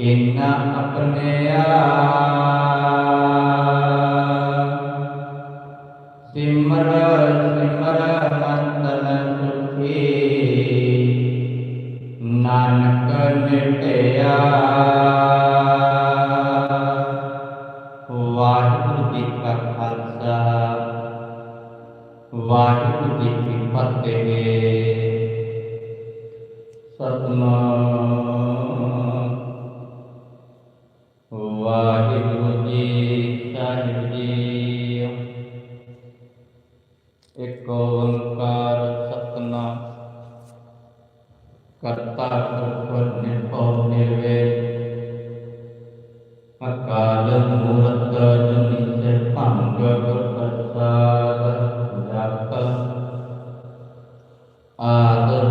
इन्ना अपने 啊那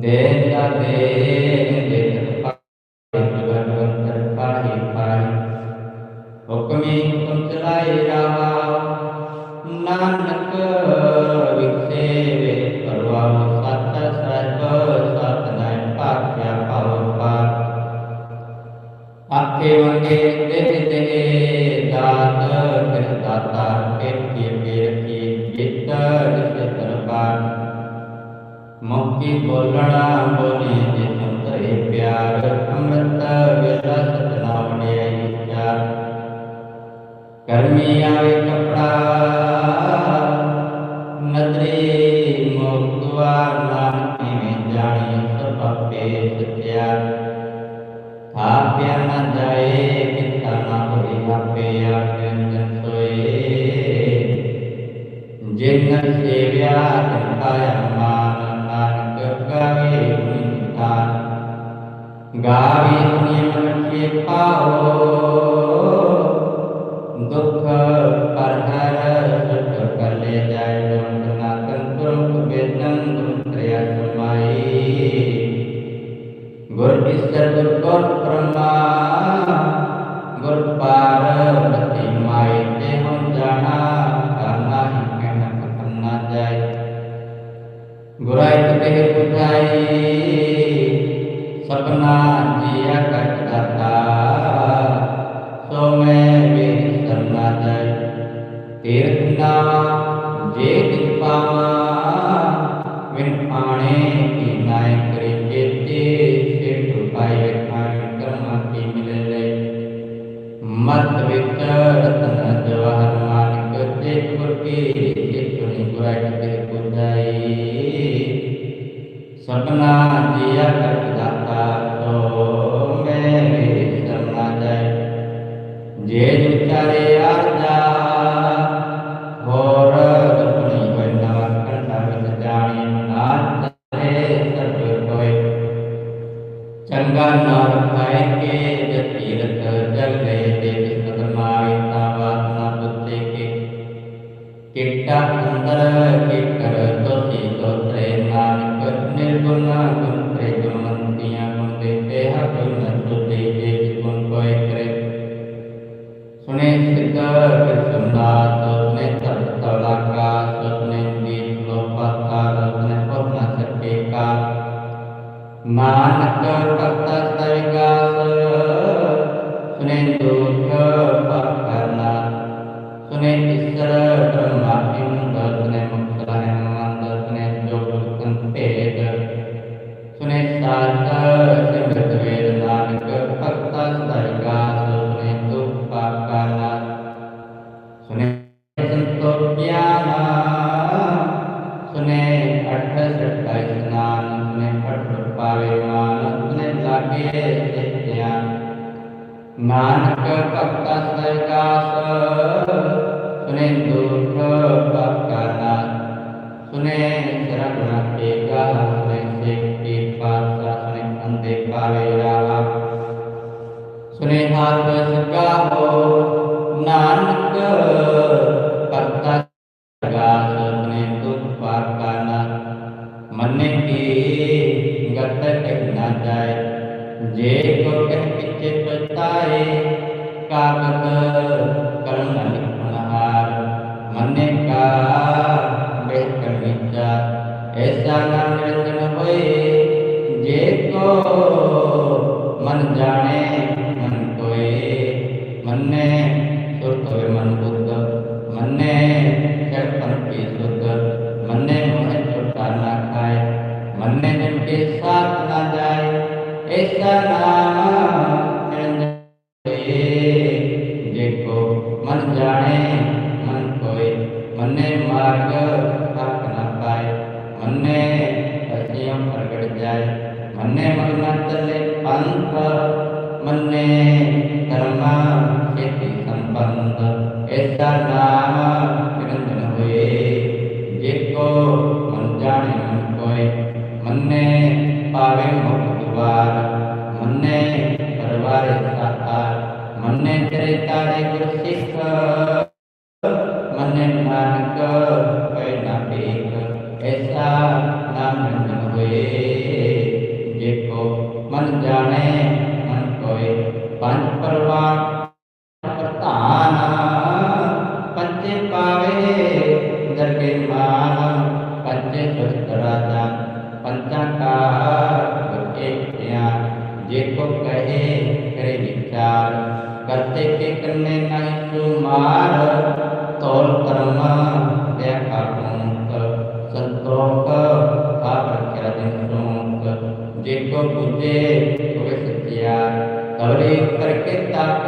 de la. मर्त विकट जवाहर मालिक चेतपुर के चेतपुर गुराइट के पुजाई सपना जिया कर ਮਾਨਕ ਕਰਤਾ ਸੈ ਗਾਲ ਸੁਨੇ ਦੁਖ कर्म खेती संपन्न ऐसा नाम निरंजन हुए जिसको Y en conjunto, como esencia, habríamos de interpretar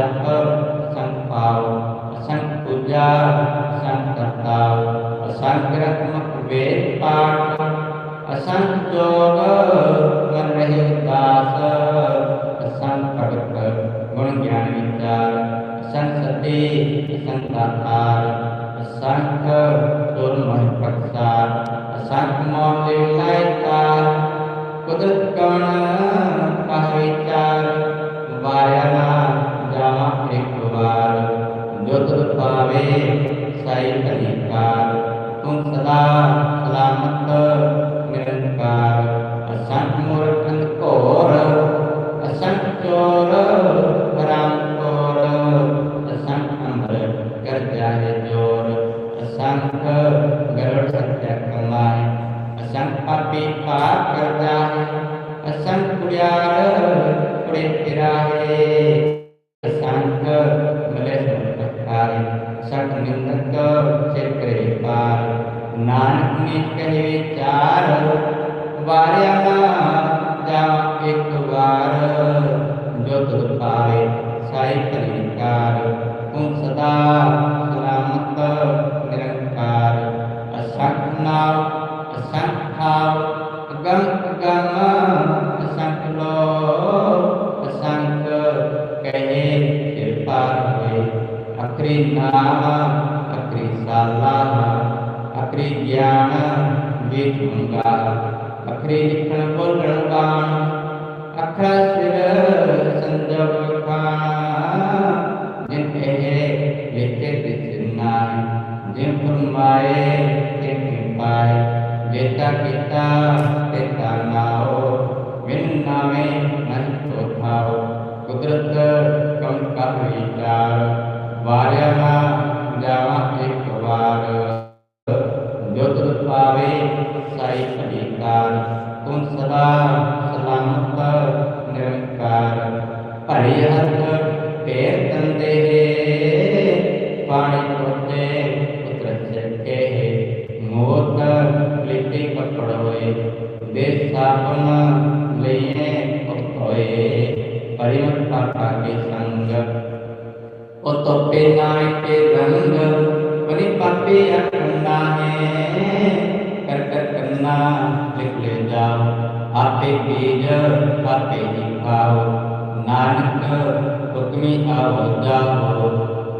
Jangkar, Sang Pau, Sang Puja, Sang Kartau, Sang Kiratmak Vepat, Sang Joga, Menrehitasa, Sang Padaka, Menjanitar, Sang Sati, Sang Tata, Yeah. kita tentang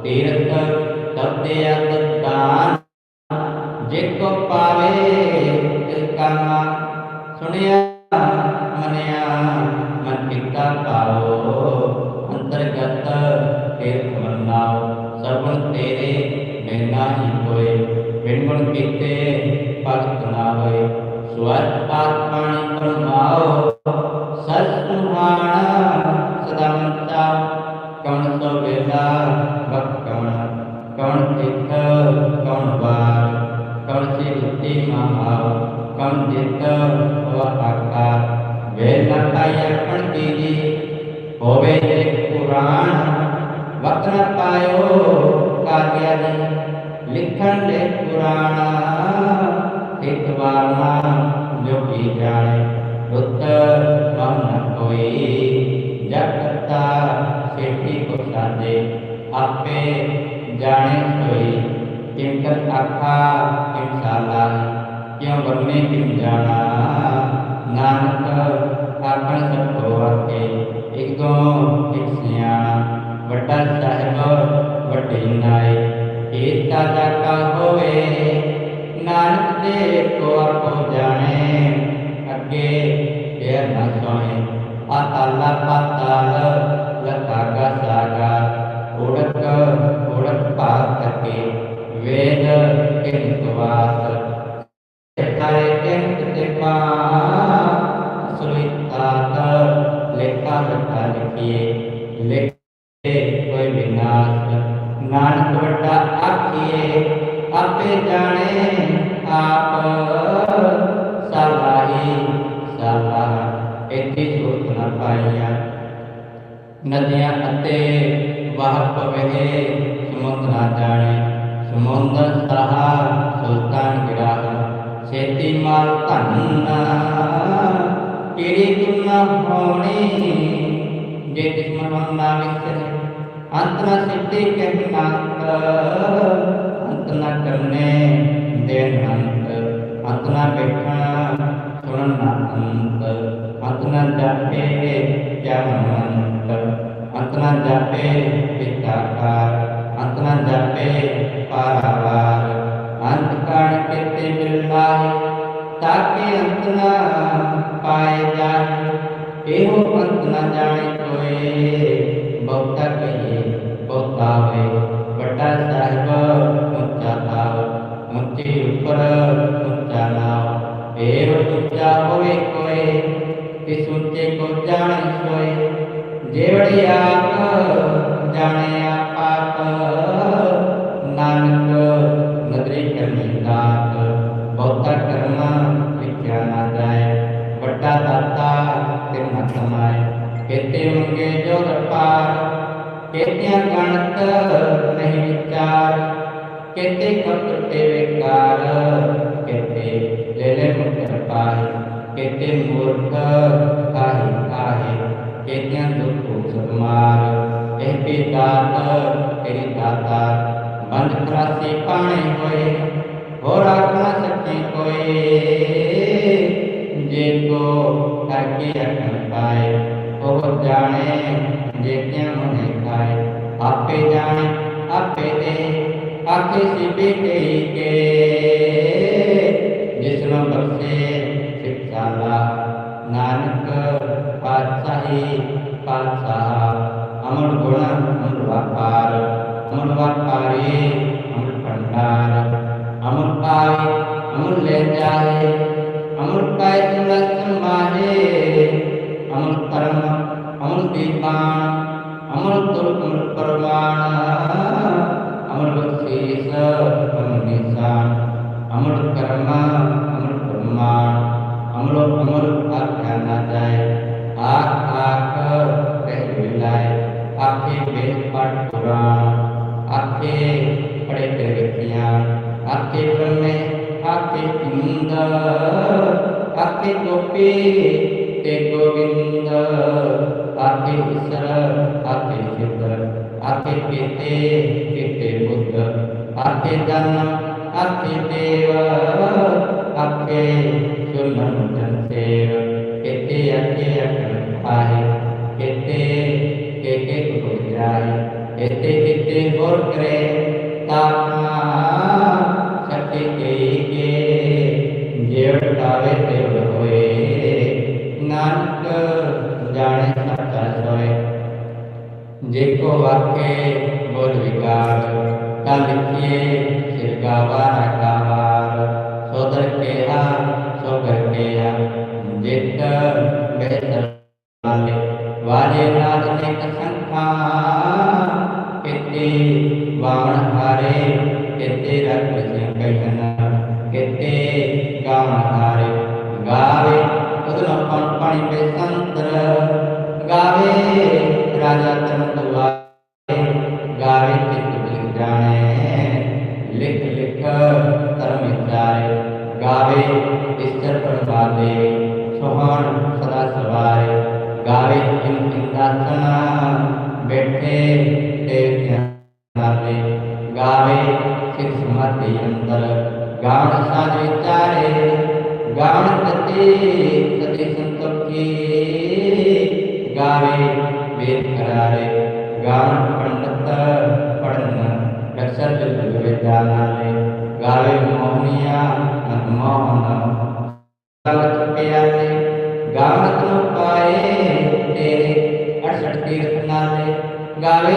ਤੀਰਥ ਕਰਦੇ ਅਤਤਾਨ ਜੇ ਕੋ ਪਾਵੇ ਤਿਲ ਕਾ ਸੁਣਿਆ, ਮਨਿਆ, ਮਨ ਕੀਤਾ ਪਾਓ ਅੰਤਰਗਤ ਤੇਰ ਖਮਨਾਓ ਸਰਵਣ ਤੇਰੇ ਮਹਿਨਾ ਹੀ ਹੋਏ। ਬਿਨ ਗੁਣ ਕੀਤੇ ਭਗਤ ਨਾ ਹੋਏ। ਸਵਰਗ ਆਤਮ आपे जाने कोई किंकर अखा किम साला क्यों बने किं जाना? नानक, आपन सबको आके एक दो एक सियाणा बड़ा साहब बड़े नाए कीता जाका होए नानक दे को आपो जाने। अगे पैर न सोए, आताला पाताल लतागा सागा। गुणक गुणक पात के वेद किंतवास यथाय किंतवा सुलितात लेखा लखा लिखिए लेखे कोई विनाश नानक बड़ा आखिए आपे जाने आप सलाही सलाह इति सूचना पाइया। नदियाँ अते बाहर को बैठे, सुमंत राजाणी सुमंदर सहा सुल्तान गिरा सेती माल तन्ना तेरी तुलना होने। जे दुश्मन वंदा विचर अंत सिद्धि के नाक। अंतना करने देन अंत अंतना न बैठना सुनना अंत अंतना जाते जापे क्या अंत अंतमन जापे पिताकार antemandape pitakar antemandape paravar अंतकाण कितने मिलना है ताकि अंत न पाए जाए एहो अंत न जाने कोई बहुता ये बहुता हुए। बटा साहिब தேவடையா यज्ञानु देखाय आपे जाने आपे दे आखे सिपे के के जिसनो बख्शे शिक्षाला नानक पातशाही पातशाह अमर गुण अमर व्यापार अमर व्यापारी अमर भंडार अमर पाए अमर ले जाए गोपी हे गोविंद। आके ईश्वर आके शिव आके केते केते बुद्ध आके जन्म आके देव, आके सुनन जन सेव। केते आके अकन आए केते केते को जाए केते केते और करे ताप एको वाक्य बोल विकार, कल किए छिड़कावा नकावार सोदर के हा सोगर के हा जित बेहतर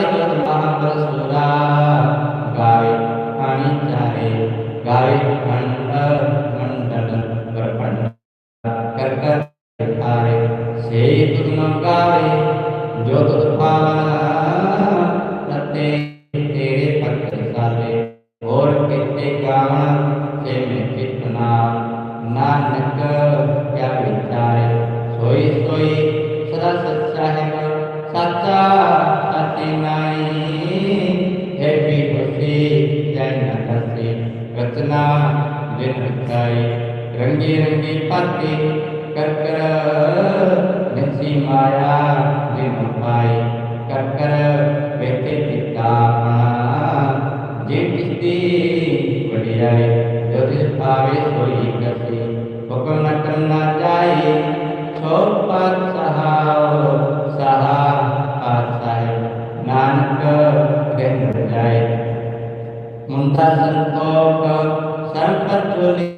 की अल्लाह रसूला गावे गावे Muntasar Toko Sampat Tuli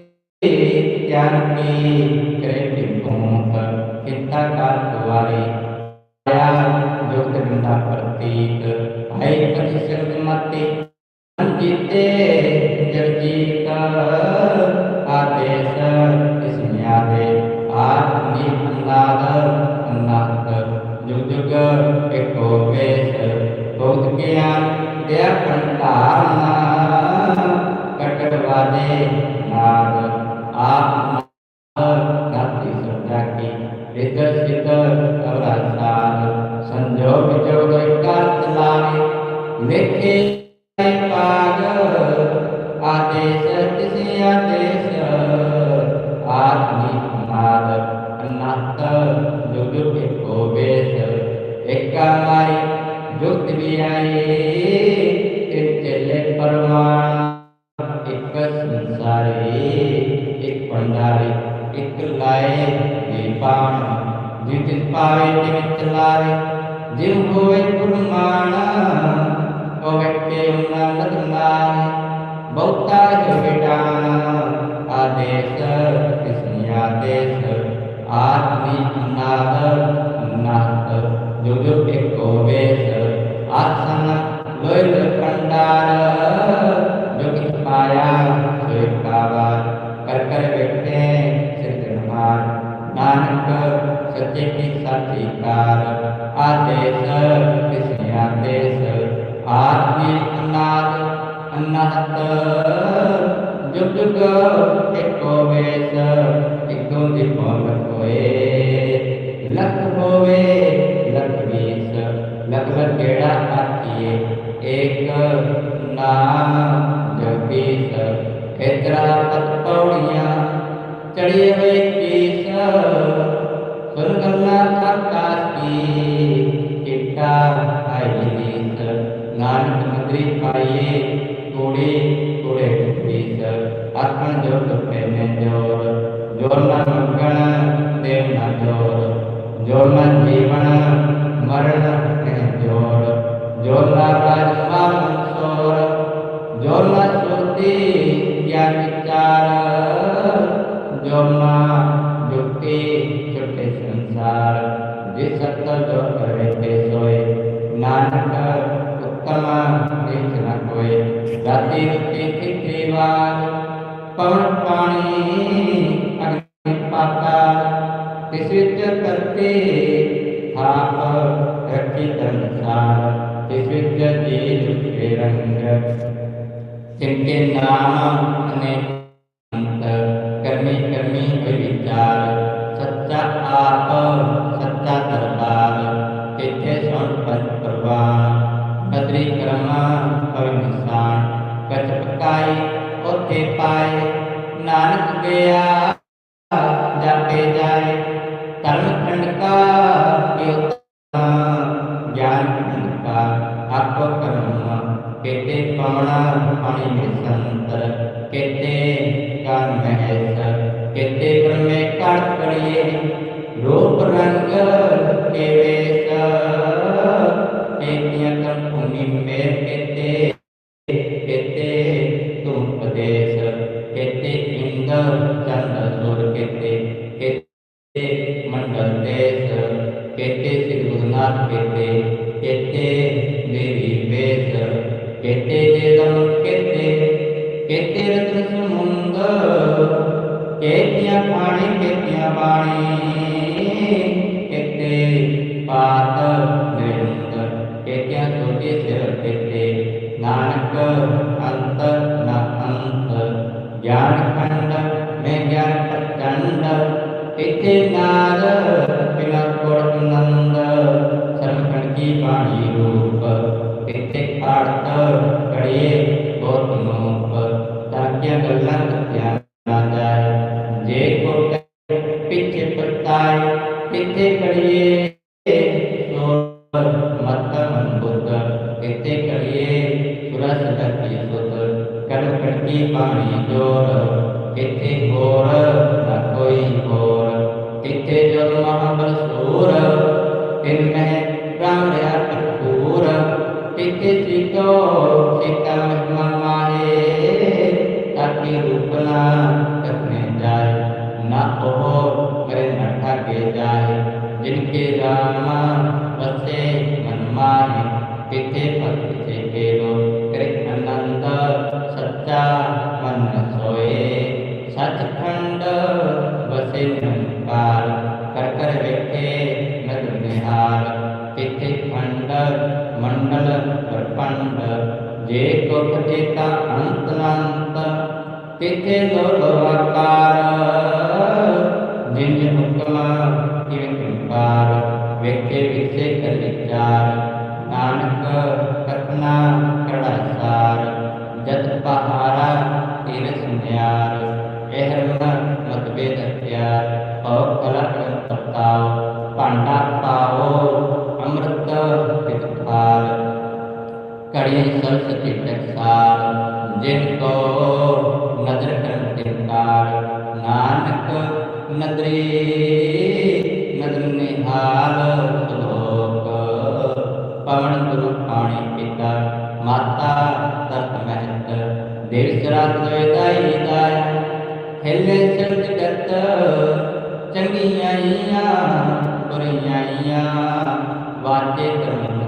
अन्नाद अन्नाहत जुग जुग एको वेश, एको दिपो लख होए लख होवे, लख बीस लख लख गेड़ा आतिए एक नाम जगदीश एतरा पत पौड़िया चढ़िए રહેતે સોય નાનક ઉત્તમ દેખ ન કોઈ રાતે રૂપે ત્રિવાર પવન પાણી અગ્નિ પાતા ਤਿਸ ਵਿੱਚ ਕਰਤੇ ਥਾਪ ਰੱਖੀ ਸੰਸਾਰ ਤਿਸ ਵਿੱਚ ਜੀ ਰੰਗ ਤਿਨ ਕੇ ਨਾਮ ਅਨੇਕ जीवन में काट पड़िए रूप रंग के वेश एक नियत भूमि में कहते मंडल मंडल प्रपंड जे कोपचेता अंतनांत तिथे लोभवाकार जिन मुक्तमा किवे कृपार व्यक्ति विषय कर विचार, नानक कथना कड़ासार। जत पहारा तिर सुन्यार, एहरम मतभेद अत्यार और कला प्रताव, पांडा ਕੜੀ ਸਰਸਤੀ ਟਕਸਾਲ ਜਿਨ ਕੋ ਨਦਰ ਕਰਮ ਤਿੰਕਾਰ ਨਾਨਕ ਨਦਰੀ ਨਦਰ ਨਿਹਾਲ ਸੁਲੋਕ ਪਵਨ ਗੁਰੂ ਪਾਣੀ ਪਿਤਾ, ਮਾਤਾ ਤਰਤ ਮਹਿਤ ਦੇਵ ਸਰਾਤ ਦੋਇਦਾਈ ਦਾਇਆ ਹਿਲੇ ਸਿਰ ਜਗਤ ਚੰਗੀਆਂ ਆਈਆਂ, ਬੁਰੀਆਂ ਆਈਆਂ, ਵਾਜੇ ਕਰਮ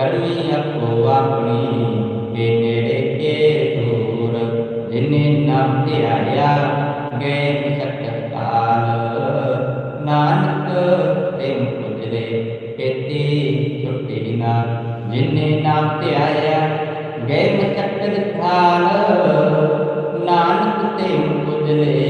ਦੂਰ ਆਪਣੀ ਦੇ ਨੇੜੇ ਕੇ ਦੂਰ ਜਿਨੇ ਨਾਮ ਤੇ ਆਇਆ ਗਏ ਸਕਤ ਕਾਲ ਨਾਨਕ ਤੇ ਪੁਜਰੇ ਕੇਤੀ ਛੁੱਟੀ ਨਾ ਜਿਨੇ ਨਾਮ ਧਿਆਇਆ ਗਏ ਸਕਤ ਕਾਲ ਨਾਨਕ ਤੇ ਪੁਜਰੇ